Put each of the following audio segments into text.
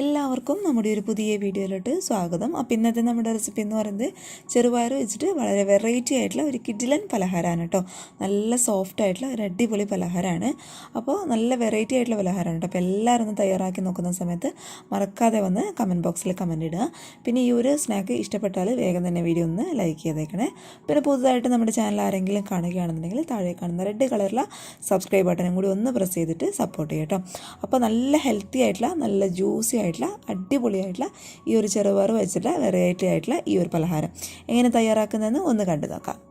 എല്ലാവർക്കും നമ്മുടെ ഒരു പുതിയ വീഡിയോയിലോട്ട് സ്വാഗതം. അപ്പോൾ ഇന്നത്തെ നമ്മുടെ റെസിപ്പി എന്ന് പറയുന്നത് ചെറുപയർ വെച്ചിട്ട് വളരെ വെറൈറ്റി ആയിട്ടുള്ള ഒരു കിഡിലൻ പലഹാരമാണ് കേട്ടോ. നല്ല സോഫ്റ്റ് ആയിട്ടുള്ള ഒരു അടിപൊളി പലഹാരമാണ്. അപ്പോൾ നല്ല വെറൈറ്റി ആയിട്ടുള്ള പലഹാരമാണ് കേട്ടോ. അപ്പോൾ എല്ലാവരും ഒന്ന് തയ്യാറാക്കി നോക്കുന്ന സമയത്ത് മറക്കാതെ വന്ന് കമന്റ് ബോക്സിൽ കമന്റ് ഇടുക. പിന്നെ ഈ ഒരു സ്നാക്ക് ഇഷ്ടപ്പെട്ടാൽ വേഗം തന്നെ വീഡിയോ ഒന്ന് ലൈക്ക് ചെയ്തേക്കണേ. പിന്നെ പുതുതായിട്ട് നമ്മുടെ ചാനൽ ആരെങ്കിലും കാണുകയാണെന്നുണ്ടെങ്കിൽ താഴെ കാണുന്ന റെഡ് കളറിലുള്ള സബ്സ്ക്രൈബ് ബട്ടനും കൂടി ഒന്ന് പ്രസ് ചെയ്തിട്ട് സപ്പോർട്ട് ചെയ്യാം കേട്ടോ. അപ്പോൾ നല്ല ഹെൽത്തി ആയിട്ടുള്ള നല്ല ജ്യൂസി ആയിട്ടുള്ള അടിപൊളിയായിട്ടുള്ള ഈ ഒരു ചെറുപയർ വെച്ചിട്ടുള്ള വെറൈറ്റി ആയിട്ടുള്ള ഈ ഒരു പലഹാരം. എങ്ങനെ തയ്യാറാക്കുന്നതെന്ന് ഒന്ന് കണ്ടു നോക്കാം.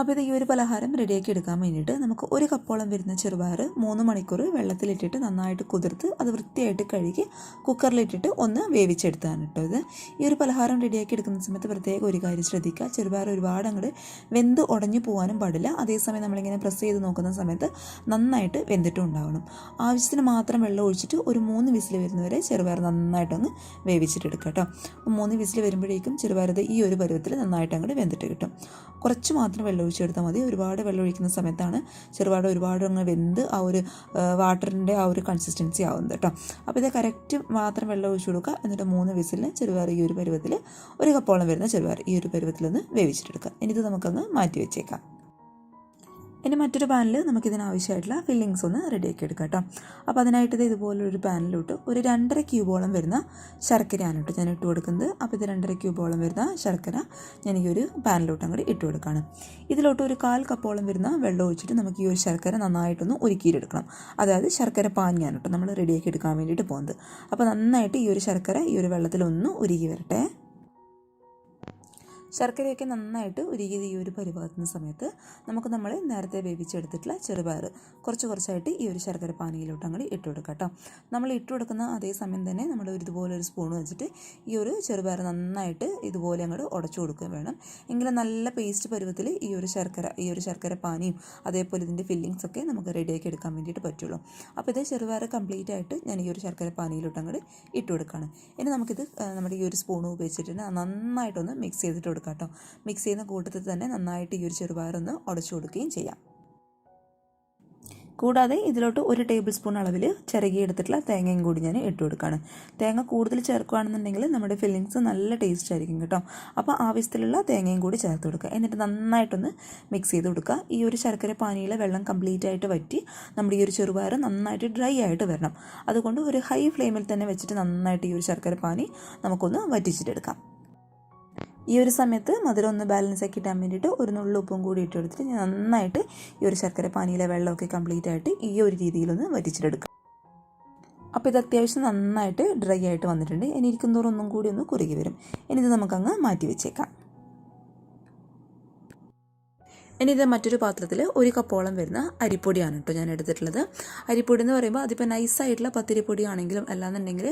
അപ്പോൾ ഇത് ഈ ഒരു പലഹാരം റെഡിയാക്കി എടുക്കാൻ വേണ്ടിയിട്ട് നമുക്ക് ഒരു കപ്പോളം വരുന്ന ചെറുപയർ മൂന്ന് മണിക്കൂർ വെള്ളത്തിലിട്ടിട്ട് നന്നായിട്ട് കുതിർത്ത് അത് വൃത്തിയായിട്ട് കഴുകി കുക്കറിലിട്ടിട്ട് ഒന്ന് വേവിച്ചെടുത്താണ് കേട്ടോ ഇത്. ഈ ഒരു പലഹാരം റെഡിയാക്കി എടുക്കുന്ന സമയത്ത് പ്രത്യേകം ഒരു കാര്യം ശ്രദ്ധിക്കുക. ചെറുപയർ ഒരുപാട് അങ്ങോട്ട് വെന്ത് ഉടഞ്ഞു പോകാനും പാടില്ല. അതേസമയം നമ്മളിങ്ങനെ പ്രസ് ചെയ്ത് നോക്കുന്ന സമയത്ത് നന്നായിട്ട് വെന്തിട്ടും ഉണ്ടാവണം. ആവശ്യത്തിന് മാത്രം വെള്ളം ഒഴിച്ചിട്ട് ഒരു മൂന്ന് വിസിൽ വരുന്നവരെ ചെറുപയർ നന്നായിട്ടൊന്ന് വേവിച്ചിട്ടെടുക്കുക കേട്ടോ. അപ്പോൾ മൂന്ന് വിസിൽ വരുമ്പോഴേക്കും ചെറുപയർ ഈ ഒരു പരുവത്തിൽ നന്നായിട്ട് അങ്ങോട്ട് വെന്തിട്ട് കിട്ടും. കുറച്ച് മാത്രം വെള്ളം ഒഴിച്ചെടുത്താൽ മതി. ഒരുപാട് വെള്ളം ഒഴിക്കുന്ന സമയത്താണ് ചെറുപാട് ഒരുപാട് അങ്ങ് വെന്ത് ആ ഒരു വാട്ടറിന്റെ ആ ഒരു കൺസിസ്റ്റൻസി ആവുന്നത് കേട്ടോ. അപ്പോൾ ഇത് കറക്റ്റ് മാത്രം വെള്ളം ഒഴിച്ചു കൊടുക്കുക. എന്നിട്ട് മൂന്ന് വിസിലിന് ചെറുപയർ ഈ ഒരു പരുവത്തിൽ ഒരു കപ്പോളം വരുന്ന ചെറുപയർ ഈ ഒരു പരുവത്തിലൊന്ന് വേവിച്ചിട്ടെടുക്കുക. ഇത് നമുക്കൊന്ന് മാറ്റി വെച്ചേക്കാം. ഇനി മറ്റൊരു പാനിൽ നമുക്കിതിനാവശ്യമായിട്ടുള്ള ഫില്ലിങ്സ് ഒന്ന് റെഡിയാക്കി എടുക്കാം കേട്ടോ. അപ്പോൾ അതിനായിട്ട് ഇത് ഇതുപോലൊരു പാനിലോട്ട് ഒരു രണ്ടര ക്യൂബോളം വരുന്ന ശർക്കരയാണ് കേട്ടോ ഞാൻ ഇട്ട് കൊടുക്കുന്നത്. അപ്പോൾ ഇത് രണ്ടര ക്യൂബോളം വരുന്ന ശർക്കര ഞാൻ ഈ ഒരു പാനിലോട്ട് അങ്ങോട്ട് ഇട്ട് കൊടുക്കുകയാണ് ഇതിലോട്ട് ഒരു കാൽ കപ്പോളം വരുന്ന വെള്ളം ഒഴിച്ചിട്ട് നമുക്ക് ഈ ഒരു ശർക്കര നന്നായിട്ടൊന്ന് ഒരുക്കിയിട്ടെടുക്കണം അതായത് ശർക്കര പാനിയാണ് കേട്ടോ നമ്മൾ റെഡിയാക്കി എടുക്കാൻ വേണ്ടിയിട്ട് പോകുന്നത്. അപ്പോൾ നന്നായിട്ട് ഈ ഒരു ശർക്കര ഈ ഒരു വെള്ളത്തിലൊന്ന് ഉരുകി വരട്ടെ. ശർക്കരയൊക്കെ നന്നായിട്ട് ഉരുകിയത് ഈ ഒരു പരിഭാഗത്തിന് സമയത്ത് നമുക്ക് നമ്മൾ നേരത്തെ വേവിച്ചെടുത്തിട്ടുള്ള ചെറുപയർ കുറച്ച് കുറച്ചായിട്ട് ഈ ഒരു ശർക്കര പാനിയിലോട്ട് അങ്ങോട്ട് ഇട്ട് കൊടുക്കാം കേട്ടോ. നമ്മൾ ഇട്ട് കൊടുക്കുന്ന അതേ സമയം തന്നെ നമ്മൾ ഇതുപോലെ ഒരു സ്പൂൺ വെച്ചിട്ട് ഈ ഒരു ചെറുപയർ നന്നായിട്ട് ഇതുപോലെ അങ്ങോട്ട് ഉടച്ചു കൊടുക്കുകയും വേണം. എങ്കിലും നല്ല പേസ്റ്റ് പരുവത്തിൽ ഈ ഒരു ശർക്കര ഈ ഒരു ശർക്കര പാനിയും അതേപോലെ ഇതിന്റെ ഫില്ലിങ്സ് ഒക്കെ നമുക്ക് റെഡിയാക്കി എടുക്കാൻ വേണ്ടിയിട്ട് പറ്റുള്ളൂ. അപ്പോൾ ഇത് ചെറുപയർ കംപ്ലീറ്റ് ആയിട്ട് ഞാൻ ഈ ഒരു ശർക്കര പാനിയിലോട്ട് അങ്ങോട്ട് ഇട്ട് കൊടുക്കുകയാണ്. ഇനി നമുക്കിത് നമ്മുടെ ഈ ഒരു സ്പൂൺ ഉപയോഗിച്ചിട്ട് നന്നായിട്ടൊന്ന് മിക്സ് ചെയ്തിട്ട് കൊടുക്കാം. കേട്ടോ മിക്സ് ചെയ്യുന്ന കൂട്ടത്തിൽ തന്നെ നന്നായിട്ട് ഈ ഒരു ചെറുപയറൊന്ന് ഉടച്ചു കൊടുക്കുകയും ചെയ്യാം. കൂടാതെ ഇതിലോട്ട് ഒരു ടേബിൾ സ്പൂൺ അളവിൽ ചിരകിയെടുത്തിട്ടുള്ള തേങ്ങയും കൂടി ഞാൻ ഇട്ട് കൊടുക്കുകയാണ് തേങ്ങ കൂടുതൽ ചേർക്കുകയാണെന്നുണ്ടെങ്കിൽ നമ്മുടെ ഫില്ലിങ്സ് നല്ല ടേസ്റ്റ് ആയിരിക്കും കേട്ടോ. അപ്പോൾ ആവശ്യത്തിലുള്ള തേങ്ങയും കൂടി ചേർത്ത് കൊടുക്കുക. എന്നിട്ട് നന്നായിട്ടൊന്ന് മിക്സ് ചെയ്ത് കൊടുക്കുക. ഈ ഒരു ശർക്കര പാനിയിലെ വെള്ളം കംപ്ലീറ്റ് ആയിട്ട് വറ്റി നമ്മുടെ ഈ ഒരു ചെറുപയർ നന്നായിട്ട് ഡ്രൈ ആയിട്ട് വരണം. അതുകൊണ്ട് ഒരു ഹൈ ഫ്ലെയിമിൽ തന്നെ വെച്ചിട്ട് നന്നായിട്ട് ഈ ഒരു ശർക്കര പാനി നമുക്കൊന്ന് വറ്റിച്ചിട്ടെടുക്കാം ഈ ഒരു സമയത്ത് മധുരം ഒന്ന് ബാലൻസ് ആക്കി ഇടാൻ വേണ്ടിയിട്ട് ഒരു നുള്ളു ഉപ്പും കൂടി ഇട്ട് എടുത്തിട്ട് ഞാൻ നന്നായിട്ട് ഈ ഒരു ശർക്കര പാനിയിലെ വെള്ളമൊക്കെ കംപ്ലീറ്റ് ആയിട്ട് ഈ ഒരു രീതിയിലൊന്ന് വരിച്ചിട്ടെടുക്കാം അപ്പോൾ ഇത് അത്യാവശ്യം നന്നായിട്ട് ഡ്രൈ ആയിട്ട് വന്നിട്ടുണ്ട്. ഇനി ഇരിക്കുന്നതോറും ഒന്നും കൂടി ഒന്ന് കുറുകി വരും. ഇനി ഇത് നമുക്കങ്ങ് മാറ്റി വെച്ചേക്കാം. ഇനി ഇത് മറ്റൊരു പാത്രത്തിൽ ഒരു കപ്പോളം വരുന്ന അരിപ്പൊടിയാണ് കേട്ടോ ഞാൻ എടുത്തിട്ടുള്ളത്. അരിപ്പൊടി എന്ന് പറയുമ്പോൾ അതിപ്പോൾ നൈസായിട്ടുള്ള പത്തിരിപ്പൊടി ആണെങ്കിലും അല്ലാന്നുണ്ടെങ്കിൽ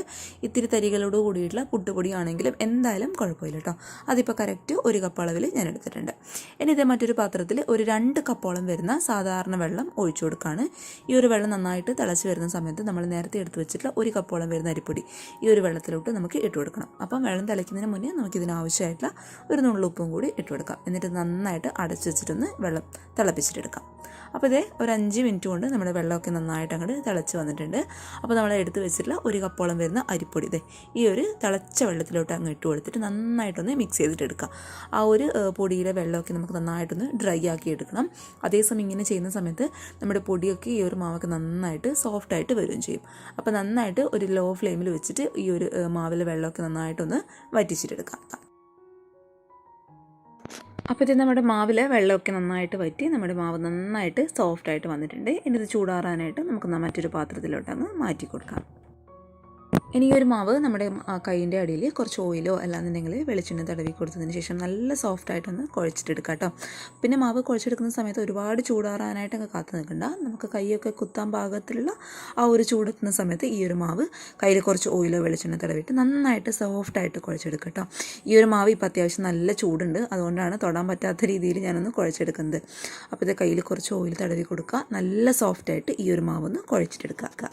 ഇത്തിരി തരികളോട് കൂടിയിട്ടുള്ള പുട്ടുപൊടി ആണെങ്കിലും എന്തായാലും കുഴപ്പമില്ല കേട്ടോ അതിപ്പോൾ കറക്റ്റ് ഒരു കപ്പളവിൽ ഞാൻ എടുത്തിട്ടുണ്ട്. ഇനി ഇത് മറ്റൊരു പാത്രത്തിൽ ഒരു രണ്ട് കപ്പോളം വരുന്ന സാധാരണ വെള്ളം ഒഴിച്ചു കൊടുക്കുകയാണ് ഈ ഒരു വെള്ളം നന്നായിട്ട് തിളച്ച് വരുന്ന സമയത്ത് നമ്മൾ നേരത്തെ എടുത്ത് വെച്ചിട്ടുള്ള ഒരു കപ്പോളം വരുന്ന അരിപ്പൊടി ഈ ഒരു വെള്ളത്തിലോട്ട് നമുക്ക് ഇട്ട് കൊടുക്കണം. അപ്പം വെള്ളം തിളയ്ക്കുന്നതിന് മുന്നേ നമുക്ക് ഇതിനാവശ്യമായിട്ടുള്ള ഒരു നുള്ളുപ്പും കൂടി ഇട്ട് കൊടുക്കാം. എന്നിട്ട് നന്നായിട്ട് അടച്ചു വെച്ചിട്ടൊന്ന് വെള്ളം തിളപ്പിച്ചിട്ടെടുക്കാം. അപ്പോൾ ഇതേ ഒരു അഞ്ച് മിനിറ്റ് കൊണ്ട് നമ്മുടെ വെള്ളമൊക്കെ നന്നായിട്ട് അങ്ങോട്ട് തിളച്ച് വന്നിട്ടുണ്ട്. അപ്പോൾ നമ്മൾ എടുത്ത് വെച്ചിട്ടുള്ള ഒരു കപ്പോളം വരുന്ന അരിപ്പൊടി ഇതേ ഈ ഒരു തിളച്ച വെള്ളത്തിലോട്ട് അങ്ങ് ഇട്ട് കൊടുത്തിട്ട് നന്നായിട്ടൊന്ന് മിക്സ് ചെയ്തിട്ട് എടുക്കുക ആ ഒരു പൊടിയിലെ വെള്ളമൊക്കെ നമുക്ക് നന്നായിട്ടൊന്ന് ഡ്രൈ ആക്കി എടുക്കണം. അതേസമയം ഇങ്ങനെ ചെയ്യുന്ന സമയത്ത് നമ്മുടെ പൊടിയൊക്കെ ഈ ഒരു മാവൊക്കെ നന്നായിട്ട് സോഫ്റ്റായിട്ട് വരികയും ചെയ്യും. അപ്പോൾ നന്നായിട്ട് ഒരു ലോ ഫ്ലെയിമിൽ വെച്ചിട്ട് ഈ ഒരു മാവിലെ വെള്ളമൊക്കെ നന്നായിട്ടൊന്ന് വറ്റിച്ചിട്ടെടുക്കാം. അപ്പോൾ ഇത് നമ്മുടെ മാവിൽ വെള്ളമൊക്കെ നന്നായിട്ട് വറ്റി നമ്മുടെ മാവ് നന്നായിട്ട് സോഫ്റ്റായിട്ട് വന്നിട്ടുണ്ട്. ഇനി ഇത് ചൂടാറാനായിട്ട് നമുക്ക് മറ്റൊരു പാത്രത്തിലോട്ടങ്ങ് മാറ്റി കൊടുക്കാം ഇനി ഒരു മാവ് നമ്മുടെ കൈയിന്റെ അടിയിൽ കുറച്ച് ഓയിലോ അല്ലാന്നുണ്ടെങ്കിൽ വെളിച്ചെണ്ണ തടവി കൊടുത്തതിന് ശേഷം നല്ല സോഫ്റ്റായിട്ടൊന്ന് കുഴച്ചിട്ടെടുക്കുക കേട്ടോ പിന്നെ മാവ് കുഴച്ചെടുക്കുന്ന സമയത്ത് ഒരുപാട് ചൂടാറാനായിട്ട് അങ്ങ് കാത്തു നിൽക്കണ്ട. നമുക്ക് കൈയൊക്കെ കുത്താൻ പാകത്തിലുള്ള ആ ഒരു ചൂടെത്തുന്ന സമയത്ത് ഈ ഒരു മാവ് കയ്യിൽ കുറച്ച് ഓയിലോ വെളിച്ചെണ്ണ തടവിട്ട് നന്നായിട്ട് സോഫ്റ്റായിട്ട് കുഴച്ചെടുക്കുക കേട്ടോ ഈ ഒരു മാവ് ഇപ്പോൾ അത്യാവശ്യം നല്ല ചൂടുണ്ട്. അതുകൊണ്ടാണ് തൊടാൻ പറ്റാത്ത രീതിയിൽ ഞാനൊന്ന് കുഴച്ചെടുക്കുന്നത്. അപ്പോൾ കയ്യിൽ കുറച്ച് ഓയിൽ തടവി കൊടുക്കുക. നല്ല സോഫ്റ്റായിട്ട് ഈ ഒരു മാവ് ഒന്ന് കുഴച്ചിട്ടെടുക്കുക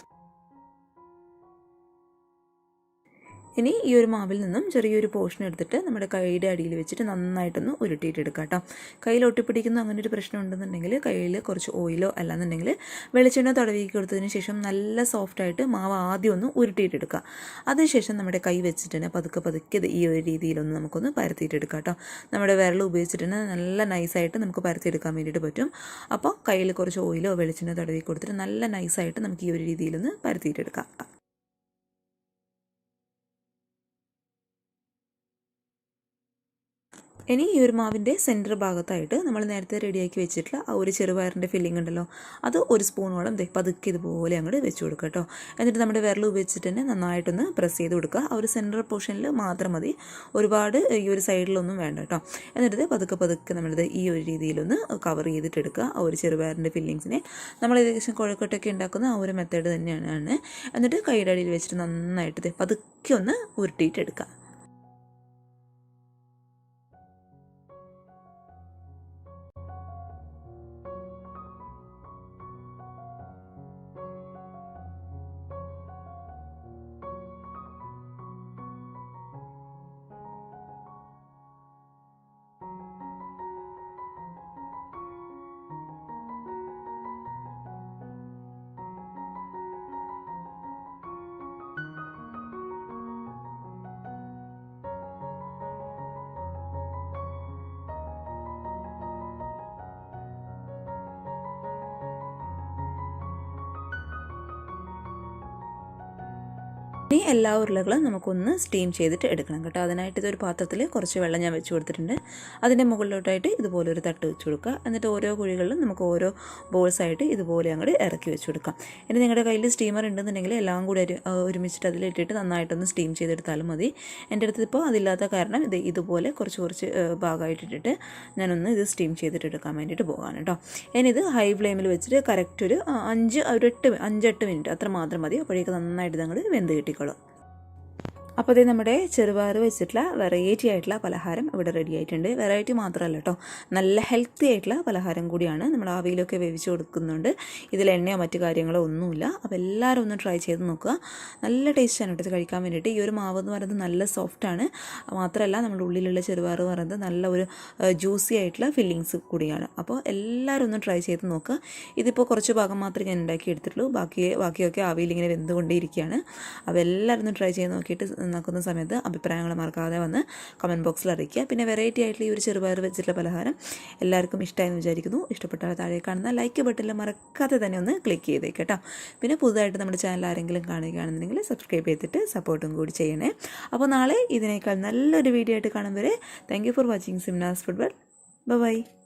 ഇനി ഈ ഒരു മാവിൽ നിന്നും ചെറിയൊരു പോർഷൻ എടുത്തിട്ട് നമ്മുടെ കൈയുടെ അടിയിൽ വെച്ചിട്ട് നന്നായിട്ടൊന്ന് ഉരുട്ടിയിട്ടെടുക്കാം കേട്ടോ കയ്യിൽ ഒട്ടിപ്പിടിക്കുന്ന അങ്ങനെ ഒരു പ്രശ്നം ഉണ്ടെന്നുണ്ടെങ്കിൽ കയ്യിൽ കുറച്ച് ഓയിലോ അല്ലാന്നുണ്ടെങ്കിൽ വെളിച്ചെണ്ണ തടവി കൊടുത്തതിന് ശേഷം നല്ല സോഫ്റ്റായിട്ട് മാവ് ആദ്യം ഒന്ന് ഉരുട്ടിയിട്ടെടുക്കുക. അതിനുശേഷം നമ്മുടെ കൈ വെച്ചിട്ട് തന്നെ പതുക്കെ പതുക്കെ ഈ ഒരു രീതിയിലൊന്ന് നമുക്കൊന്ന് പരത്തിയിട്ടെടുക്കുക കേട്ടോ നമ്മുടെ വിരൽ ഉപയോഗിച്ചിട്ട് തന്നെ നല്ല നൈസായിട്ട് നമുക്ക് പരത്തിയെടുക്കാൻ വേണ്ടിയിട്ട് പറ്റും. അപ്പോൾ കയ്യിൽ കുറച്ച് ഓയിലോ വെളിച്ചെണ്ണ തടവി കൊടുത്തിട്ട് നല്ല നൈസായിട്ട് നമുക്ക് ഈ ഒരു രീതിയിലൊന്ന് പരത്തിയിട്ടെടുക്കാം. ഇനി ഈ ഒരു മാവിന്റെ സെന്റർ ഭാഗത്തായിട്ട് നമ്മൾ നേരത്തെ റെഡിയാക്കി വെച്ചിട്ടുള്ള ആ ഒരു ചെറുപയറിന്റെ ഫില്ലിംഗ് ഉണ്ടല്ലോ അത് ഒരു സ്പൂണോളം പതുക്കെ ഇതുപോലെ അങ്ങോട്ട് വെച്ച് കൊടുക്കുക കേട്ടോ. എന്നിട്ട് നമ്മുടെ വിരൽ ഉപയോഗിച്ചിട്ട് തന്നെ നന്നായിട്ടൊന്ന് പ്രസ് ചെയ്ത് കൊടുക്കുക. ആ ഒരു സെന്റർ പോർഷനിൽ മാത്രം മതി. ഒരുപാട് ഈ ഒരു സൈഡിലൊന്നും വേണ്ട കേട്ടോ. എന്നിട്ട് പതുക്കെ പതുക്കെ നമ്മളിത് ഈ ഒരു രീതിയിലൊന്ന് കവർ ചെയ്തിട്ട് എടുക്കുക. ആ ഒരു ചെറുപയറിന്റെ ഫില്ലിങ്സിനെ നമ്മൾ ഏകദേശം കുഴക്കട്ടൊക്കെ ഉണ്ടാക്കുന്ന ആ ഒരു മെത്തേഡ് തന്നെയാണ്. എന്നിട്ട് കൈയുടെ അടിയിൽ വെച്ചിട്ട് നന്നായിട്ട് പതുക്കെ ഒന്ന് ഉരുട്ടിയിട്ടെടുക്കുക ഇനി എല്ലാ ഉരുളകളും നമുക്കൊന്ന് സ്റ്റീം ചെയ്തിട്ട് എടുക്കണം കേട്ടോ. അതിനായിട്ട് ഇതൊരു പാത്രത്തിൽ കുറച്ച് വെള്ളം ഞാൻ വെച്ച് കൊടുത്തിട്ടുണ്ട്. അതിന്റെ മുകളിലോട്ടായിട്ട് ഇതുപോലെ ഒരു തട്ട് വെച്ച് കൊടുക്കുക. എന്നിട്ട് ഓരോ കുഴികളിലും നമുക്ക് ഓരോ ബോൾസായിട്ട് ഇതുപോലെ അങ്ങോട്ട് ഇറക്കി വെച്ച് കൊടുക്കാം. ഇനി നിങ്ങളുടെ കയ്യിൽ സ്റ്റീമർ ഉണ്ടെന്നുണ്ടെങ്കിൽ എല്ലാം കൂടി ഒരു ഒരുമിച്ചിട്ട് അതിലിട്ടിട്ട് നന്നായിട്ടൊന്ന് സ്റ്റീം ചെയ്തെടുത്താലും മതി. എന്റെ അടുത്ത് ഇപ്പോൾ അതില്ലാത്ത കാരണം ഇത് ഇതുപോലെ കുറച്ച് കുറച്ച് ഭാഗമായിട്ടിട്ടിട്ട് ഞാനൊന്ന് ഇത് സ്റ്റീം ചെയ്തിട്ട് എടുക്കാൻ വേണ്ടിയിട്ട് പോകാൻ കേട്ടോ. ഇനിയിത് ഹൈ ഫ്ലെയിമിൽ വെച്ചിട്ട് കറക്റ്റ് ഒരു അഞ്ച് ഒരു എട്ട് അഞ്ചെട്ട് മിനിറ്റ് അത്ര മാത്രം മതി. അപ്പോഴേക്ക് നന്നായിട്ട് ഇതങ്ങോട്ട് വെന്ത് കിട്ടിക്കോളും. അപ്പോൾ അതേ നമ്മുടെ ചെറുപയർ വെച്ചിട്ടുള്ള വെറൈറ്റി ആയിട്ടുള്ള പലഹാരം ഇവിടെ റെഡി ആയിട്ടുണ്ട്. വെറൈറ്റി മാത്രമല്ല കേട്ടോ നല്ല ഹെൽത്തി ആയിട്ടുള്ള പലഹാരം കൂടിയാണ് നമ്മൾ ആവിയിലൊക്കെ വേവിച്ച് കൊടുക്കുന്നുണ്ട്. ഇതിൽ എണ്ണയോ മറ്റു കാര്യങ്ങളോ ഒന്നുമില്ല. അപ്പോൾ എല്ലാവരും ഒന്ന് ട്രൈ ചെയ്ത് നോക്കുക. നല്ല ടേസ്റ്റാണ് കേട്ടോ ഇത് കഴിക്കാൻ വേണ്ടിയിട്ട്. ഈ ഒരു മാവ് എന്ന് പറയുന്നത് നല്ല സോഫ്റ്റാണ് മാത്രമല്ല നമ്മുടെ ഉള്ളിലുള്ള ചെറുപയർ പറയുന്നത് നല്ല ഒരു ജ്യൂസി ആയിട്ടുള്ള ഫില്ലിങ്സ് കൂടിയാണ്. അപ്പോൾ എല്ലാവരും ഒന്ന് ട്രൈ ചെയ്ത് നോക്കുക. ഇതിപ്പോൾ കുറച്ച് ഭാഗം മാത്രമേ ഞാൻ ഉണ്ടാക്കി എടുത്തിട്ടുള്ളൂ ബാക്കി ബാക്കിയൊക്കെ ആവിയിൽ ഇങ്ങനെ വെന്തുകൊണ്ടേയിരിക്കുകയാണ്. അപ്പോൾ എല്ലാവരും ഒന്ന് ട്രൈ ചെയ്ത് നോക്കിയിട്ട് നോക്കുന്ന സമയത്ത് അഭിപ്രായങ്ങൾ മറക്കാതെ വന്ന് കമന്റ് ബോക്സിൽ അറിയിക്കുക. പിന്നെ വെറൈറ്റി ആയിട്ടുള്ള ഈ ഒരു ചെറുപയർ വെച്ചിട്ടുള്ള പലഹാരം എല്ലാവർക്കും ഇഷ്ടമായെന്ന് വിചാരിക്കുന്നു. ഇഷ്ടപ്പെട്ടാൽ താഴെ കാണുന്ന ലൈക്ക് ബട്ടണിൽ മറക്കാതെ തന്നെ ഒന്ന് ക്ലിക്ക് ചെയ്തേക്ക് കേട്ടോ. പിന്നെ പുതുതായിട്ട് നമ്മുടെ ചാനൽ ആരെങ്കിലും കാണുകയാണെന്നുണ്ടെങ്കിൽ സബ്സ്ക്രൈബ് ചെയ്തിട്ട് സപ്പോർട്ടും കൂടി ചെയ്യണേ. അപ്പോൾ നാളെ ഇതിനേക്കാൾ നല്ലൊരു വീഡിയോ ആയിട്ട് കാണും വരെ. Thank you for watching സിംനാസ് football by